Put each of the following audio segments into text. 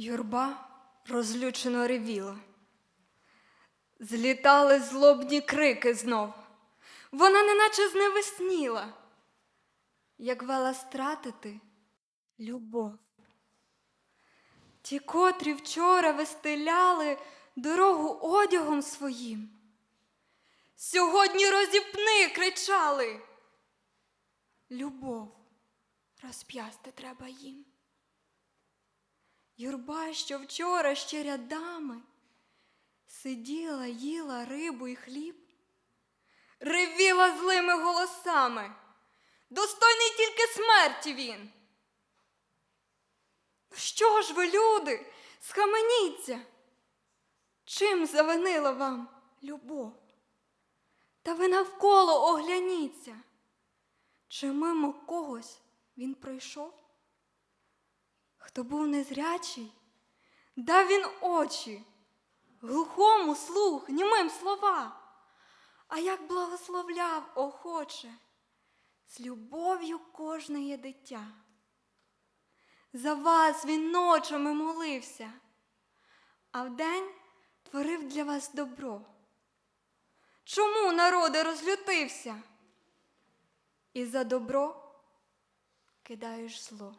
Юрба розлючено ревіла. Злітали злобні крики знов. Вона неначе зневесніла, як вела стратити любов. Ті, котрі вчора вистеляли дорогу одягом своїм. Сьогодні розіпни кричали. Любов розп'ясти треба їм. Юрба, що вчора ще рядами сиділа, їла рибу і хліб, ревіла злими голосами. Достойний тільки смерті він. Ну що ж ви, люди, схаменіться? Чим завинила вам любов? Та ви навколо огляніться. Чи мимо когось він пройшов? Хто був незрячий, дав він очі, глухому слух, німим слова, а як благословляв охоче, з любов'ю кожне є дитя. За вас він ночами молився, а вдень творив для вас добро. Чому народи розлютився? І за добро кидаєш зло.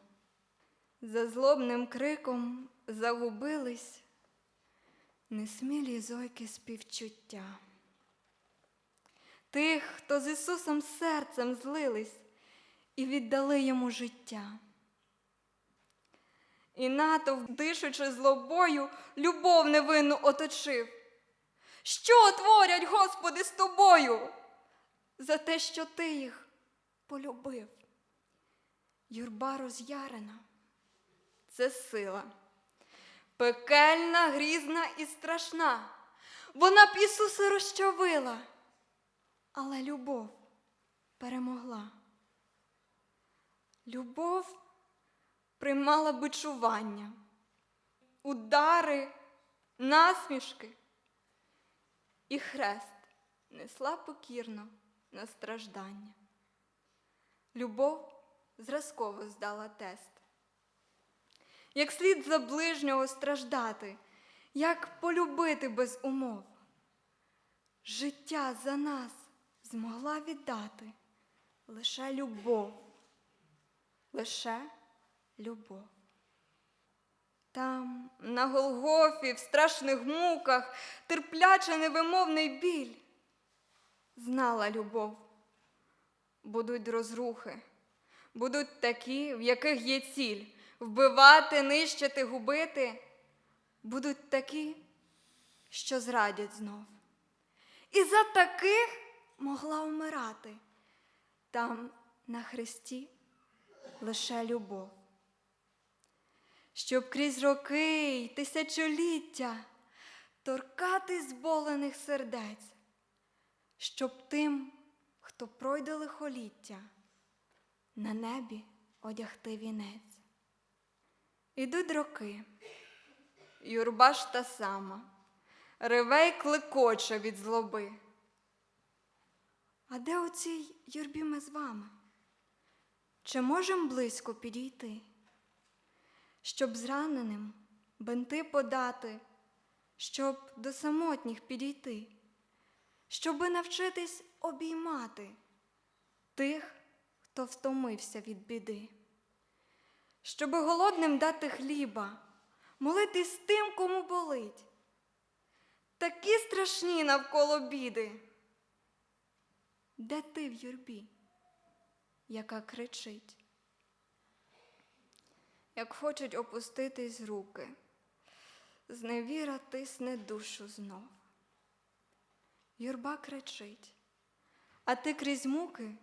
За злобним криком загубились несмілі зойки співчуття. Тих, хто з Ісусом серцем злились і віддали йому життя. І натовп, дишучи злобою, любов невинну оточив. Що творять, Господи, з тобою? За те, що ти їх полюбив. Юрба роз'ярена це сила. Пекельна, грізна і страшна. Вона б Ісуса розчавила, але любов перемогла. Любов приймала бичування, удари, насмішки і хрест несла покірно на страждання. Любов зразково здала тест. Як слід за ближнього страждати, як полюбити без умов. Життя за нас змогла віддати лише любов, лише любов. Там, на Голгофі, в страшних муках, терпляче невимовний біль, знала любов. Будуть розрухи, будуть такі, в яких є ціль вбивати, нищити, губити, будуть такі, що зрадять знов. І за таких могла вмирати там на хресті лише любов. Щоб крізь роки й тисячоліття торкати зболених сердець, щоб тим, хто пройде лихоліття, на небі одягти вінець. Ідуть роки, юрба ж та сама, реве й кликоче від злоби. А де у цій юрбі ми з вами? Чи можем близько підійти, щоб зраненим бенти подати, щоб до самотніх підійти, щоби навчитись обіймати тих, хто втомився від біди? Щоби голодним дати хліба, молитись тим, кому болить. Такі страшні навколо біди. Де ти в юрбі, яка кричить? Як хочуть опуститись руки, зневіра тисне душу знов. Юрба кричить, а ти крізь муки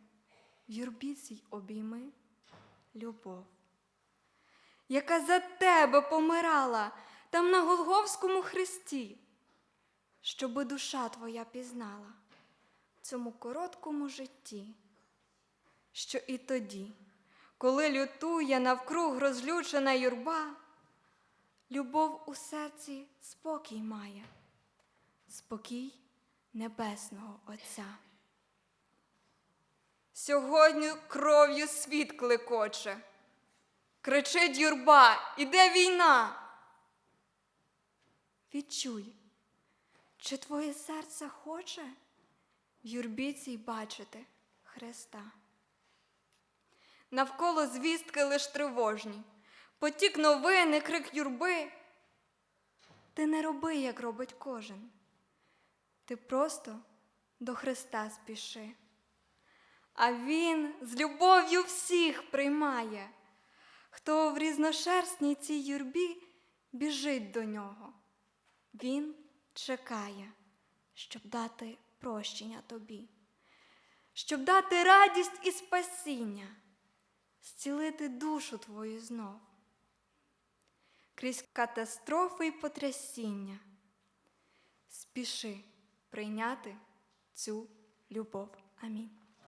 в юрбі цій обійми любов яка за тебе помирала там на Голговському хресті, щоби душа твоя пізнала в цьому короткому житті, що і тоді, коли лютує навкруг розлючена юрба, любов у серці спокій має, спокій небесного Отця. Сьогодні кров'ю світ клекоче. Кричить юрба, іде війна. відчуй, чи твоє серце хоче в юрбі цій бачити Христа. Навколо звістки лиш тривожні, потік новини, крик юрби. Ти не роби, як робить кожен. Ти просто до Христа спіши. А Він з любов'ю всіх приймає, хто в різношерстній цій юрбі біжить до нього. Він чекає, щоб дати прощення тобі, щоб дати радість і спасіння, зцілити душу твою знов. Крізь катастрофи й потрясіння. Спіши прийняти цю любов. Амінь.